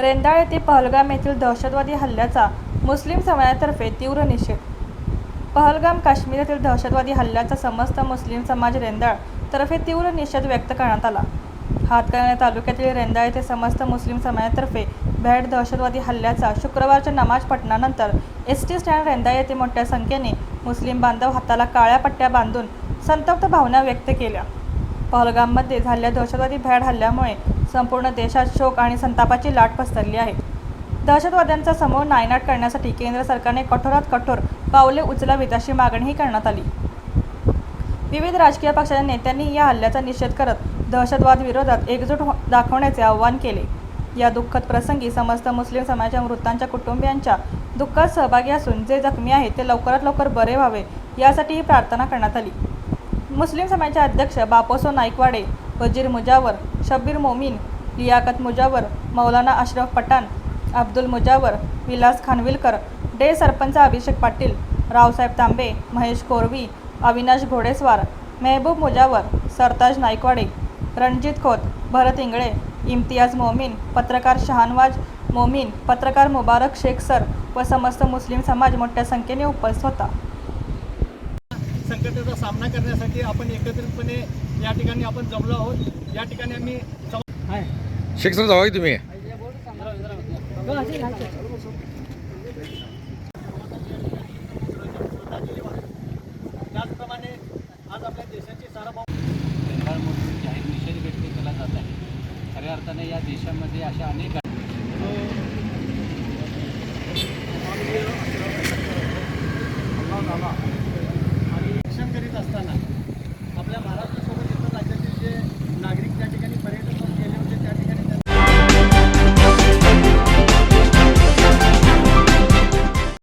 रेंदाळ येथे पहलगाम येथील दहशतवादी हल्ल्याचा मुस्लिम समाजातर्फे तीव्र निषेध. पहलगाम काश्मीर येथील दहशतवादी हल्ल्याचा समस्त मुस्लिम समाज रेंदाळ तर्फे तीव्र निषेध व्यक्त करण्यात आला. हातकणंगले तालुक्यातील रेंदाळ येथे समस्त मुस्लिम समाजातर्फे भेट दहशतवादी हल्ल्याचा शुक्रवारच्या नमाज पठणानंतर एस टी स्टँड रेंदाळ येथे मोठ्या संख्येने मुस्लिम बांधव हाताला काळ्या पट्ट्या बांधून संतप्त भावना व्यक्त केल्या. पहलगाममध्ये झालेल्या दहशतवादी भ्याड हल्ल्यामुळे संपूर्ण देशात शोक आणि संतापाची लाट पसरली आहे. दहशतवाद्यांचा समूळ नायनाट करण्यासाठी केंद्र सरकारने कठोरात कठोर पावले उचलावीत अशी मागणीही करण्यात आली. विविध राजकीय पक्षाच्या नेत्यांनी या हल्ल्याचा निषेध करत दहशतवाद विरोधात एकजूट हो- दाखवण्याचे आवाहन केले. या दुःखद प्रसंगी समस्त मुस्लिम समाजाच्या मृतांच्या कुटुंबियांच्या दुःखात सहभागी असून जे जखमी आहेत ते लवकरात लवकर बरे व्हावे यासाठी ही प्रार्थना करण्यात आली. मुस्लिम समाजाचे अध्यक्ष बापोसो नाईकवाडे वजीर मुजावर शब्बीर मोमीन लियाकत मुजावर मौलाना अशरफ पठाण अब्दुल मुजावर विलास खानविलकर डे सरपंच अभिषेक पाटील रावसाहेब तांबे महेश कोरवी अविनाश घोडेस्वार मेहबूब मुजावर सरताज नाईकवाडे रणजित खोत भरत इंगळे इम्तियाज मोमीन पत्रकार शहानवाज मोमीन पत्रकार मुबारक शेख सर व समस्त मुस्लिम समाज मोठ्या संख्येने उपस्थित होता. संकटाचा सामना करण्यासाठी आपण एकत्रितपणे या ठिकाणी आपण जमलो आहोत. या ठिकाणी आम्ही जावा की तुम्ही? त्याचप्रमाणे आज आपल्या देशाची सार्वभौम जाहीर निषेध व्यक्त केला जात आहे. खऱ्या अर्थाने या देशामध्ये अशा अनेक